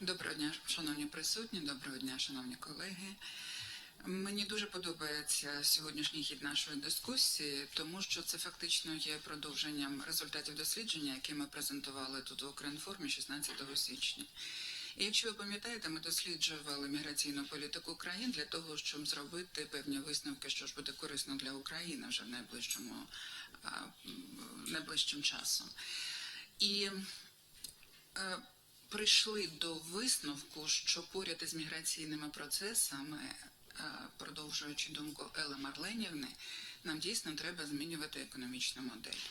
Доброго дня, шановні присутні, доброго дня, шановні колеги. Мені дуже подобається сьогоднішній хід нашої дискусії, тому що це фактично є продовженням результатів дослідження, які ми презентували тут в Укрінформі 16 січня. І якщо ви пам'ятаєте, ми досліджували міграційну політику країн для того, щоб зробити певні висновки, що ж буде корисно для України вже в найближчому найближчим часом. І е, прийшли до висновку, що поряд із міграційними процесами, е, продовжуючи думку Ели Марленівни, нам дійсно треба змінювати економічну модель.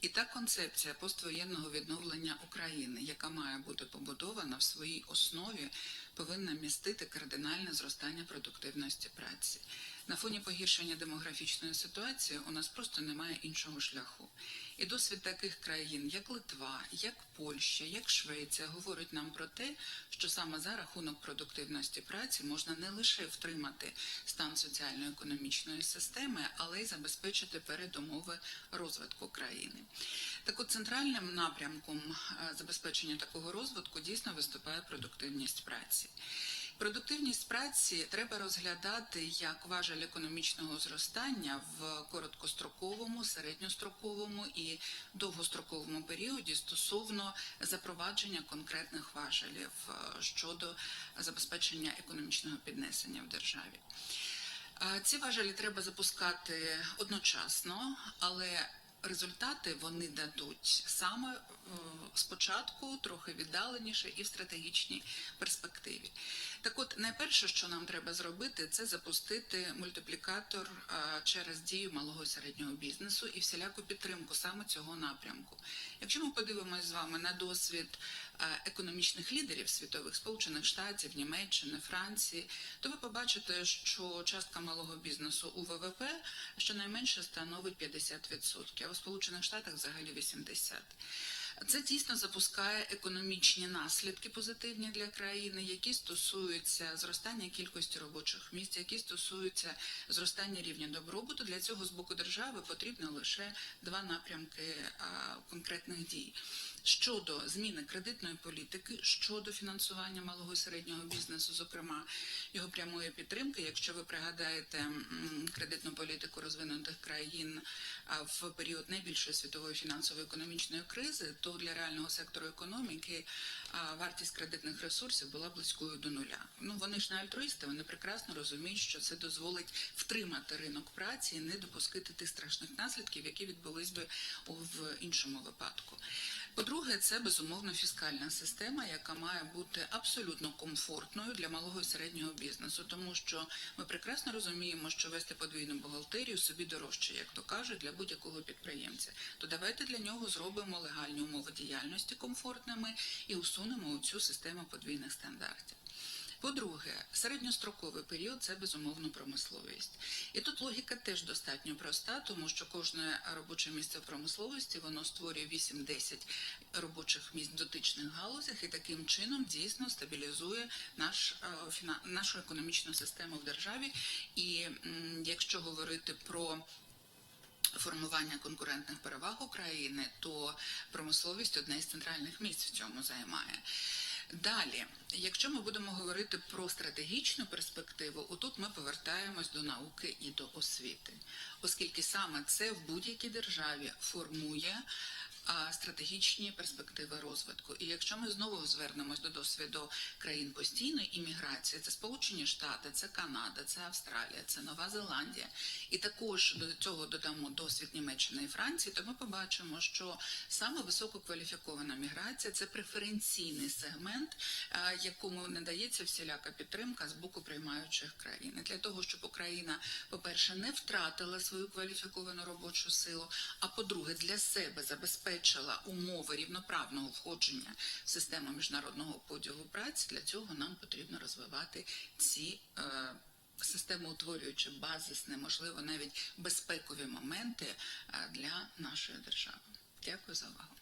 І та концепція поствоєнного відновлення України, яка має бути побудована в своїй основі, повинна містити кардинальне зростання продуктивності праці. На фоні погіршення демографічної ситуації у нас просто немає іншого шляху. І досвід таких країн, як Литва, як Польща, як Швеція, говорить нам про те, що саме за рахунок продуктивності праці можна не лише втримати стан соціально-економічної системи, але й забезпечити передумови розвитку країни. Так от центральним напрямком е, забезпечення такого розвитку дійсно виступає продуктивність праці. Продуктивність праці треба розглядати як важель економічного зростання в короткостроковому, середньостроковому і довгостроковому періоді стосовно запровадження конкретних важелів е, щодо забезпечення економічного піднесення в державі. Е, Ці важелі треба запускати одночасно, але результати вони дадуть саме е, спочатку, трохи віддаленіше і в стратегічній перспективі. Так от, найперше, що нам треба зробити, це запустити мультиплікатор е, через дію малого і середнього бізнесу і всіляку підтримку саме цього напрямку. Якщо ми подивимося з вами на досвід е, економічних лідерів світових Сполучених Штатів, Німеччини, Франції, то ви побачите, що частка малого бізнесу у ВВП щонайменше становить 50%, у Сполучених Штатах взагалі 80%. Це дійсно запускає економічні наслідки позитивні для країни, які стосуються зростання кількості робочих місць, які стосуються зростання рівня добробуту. Для цього з боку держави потрібно лише два напрямки конкретних дій. Щодо зміни кредитної політики, щодо фінансування малого і середнього бізнесу, зокрема його прямої підтримки, якщо ви пригадаєте кредитну політику розвинутих країн в період найбільшої світової фінансово-економічної кризи, то для реального сектору економіки вартість кредитних ресурсів була близькою до нуля. Ну вони ж не альтруїсти, вони прекрасно розуміють, що це дозволить втримати ринок праці і не допустити тих страшних наслідків, які відбулись би в іншому випадку. По-друге, це безумовно фіскальна система, яка має бути абсолютно комфортною для малого і середнього бізнесу, тому що ми прекрасно розуміємо, що вести подвійну бухгалтерію собі дорожче, як то кажуть, для будь-якого підприємця. То давайте для нього зробимо легальні умови діяльності комфортними і усунемо цю систему подвійних стандартів. По-друге, середньостроковий період це безумовно промисловість. І тут логіка теж достатньо проста, тому що кожне робоче місце в промисловості воно створює 8-10 робочих місць в дотичних галузях і таким чином дійсно стабілізує наш, е, нашу економічну систему в державі. І якщо говорити про формування конкурентних переваг України, то промисловість одне із центральних місць в цьому займає. Далі, якщо ми будемо говорити про стратегічну перспективу, отут ми повертаємось до науки і до освіти, оскільки саме це в будь-якій державі формує а, стратегічні перспективи розвитку. І якщо ми знову звернемось до досвіду країн постійної імміграції, це Сполучені Штати, це Канада, це Австралія, це Нова Зеландія, і також до цього додамо досвід Німеччини і Франції, то ми побачимо, що саме висококваліфікована міграція це преференційний сегмент, якому надається всіляка підтримка з боку приймаючих країн. Для того, щоб Україна, по-перше, не втратила свою кваліфіковану робочу силу, а по-друге, для себе забезпечила умови рівноправного входження в систему міжнародного поділу праці, для цього нам потрібно розвивати ці. е, Системоутворюючи базисне, можливо, навіть безпекові моменти е, для нашої держави. Дякую за увагу.